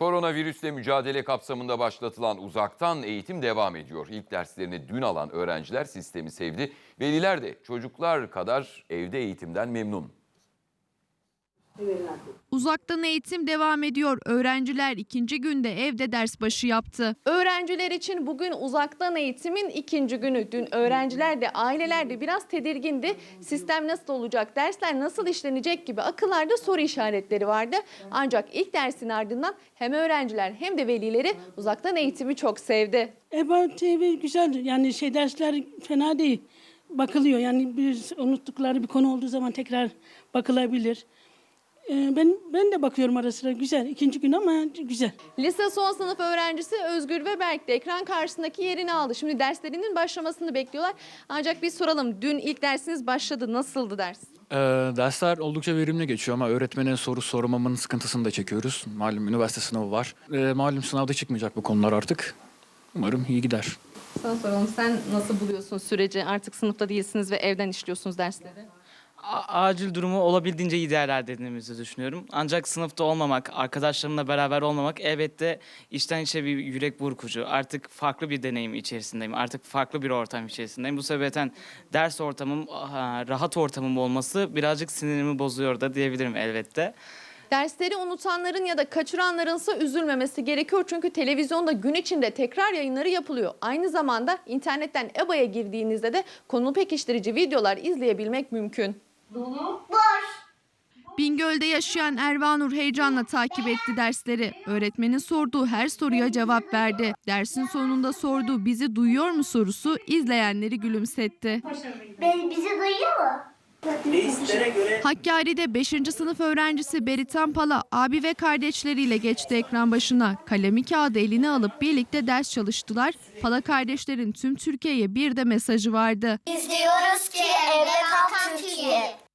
Koronavirüsle mücadele kapsamında başlatılan uzaktan eğitim devam ediyor. İlk derslerini dün alan öğrenciler sistemi sevdi. Veliler de çocuklar kadar evde eğitimden memnun. Uzaktan eğitim devam ediyor. Öğrenciler ikinci günde evde ders başı yaptı. Öğrenciler için bugün uzaktan eğitimin ikinci günü. Dün öğrenciler de aileler de biraz tedirgindi. Sistem nasıl olacak, dersler nasıl işlenecek gibi akıllarda soru işaretleri vardı. Ancak ilk dersin ardından hem öğrenciler hem de velileri uzaktan eğitimi çok sevdi. EBA TV güzel yani şey dersler fena değil. Bakılıyor yani bir unuttukları bir konu olduğu zaman tekrar bakılabilir. Ee, ben ben de bakıyorum ara sıra güzel. ikinci gün ama güzel. Lise son sınıf öğrencisi Özgür ve Berk de ekran karşısındaki yerini aldı. Şimdi derslerinin başlamasını bekliyorlar. Ancak bir soralım. Dün ilk dersiniz başladı. Nasıldı ders? Ee, dersler oldukça verimli geçiyor ama öğretmenin soru sormamın sıkıntısını da çekiyoruz. Malum üniversite sınavı var. Ee, malum sınavda çıkmayacak bu konular artık. Umarım iyi gider. Sana soralım. Sen nasıl buluyorsun süreci? Artık sınıfta değilsiniz ve evden işliyorsunuz dersleri. A- acil durumu olabildiğince iyi değerlendirdiğimizi düşünüyorum. Ancak sınıfta olmamak, arkadaşlarımla beraber olmamak elbette içten içe bir yürek burkucu. Artık farklı bir deneyim içerisindeyim. Artık farklı bir ortam içerisindeyim. Bu sebepten ders ortamım, aha, rahat ortamım olması birazcık sinirimi bozuyor da diyebilirim elbette. Dersleri unutanların ya da kaçıranlarınsa üzülmemesi gerekiyor. Çünkü televizyonda gün içinde tekrar yayınları yapılıyor. Aynı zamanda internetten EBA'ya girdiğinizde de konu pekiştirici videolar izleyebilmek mümkün. Bingöl'de yaşayan Ervanur heyecanla takip etti dersleri. Öğretmenin sorduğu her soruya cevap verdi. Dersin sonunda sorduğu bizi duyuyor mu sorusu izleyenleri gülümsetti. Beni bizi duyuyor mu? Hakkari'de 5. sınıf öğrencisi Beritan Pala abi ve kardeşleriyle geçti ekran başına. Kalemi kağıdı eline alıp birlikte ders çalıştılar. Pala kardeşlerin tüm Türkiye'ye bir de mesajı vardı. Biz diyoruz ki evde kal Türkiye.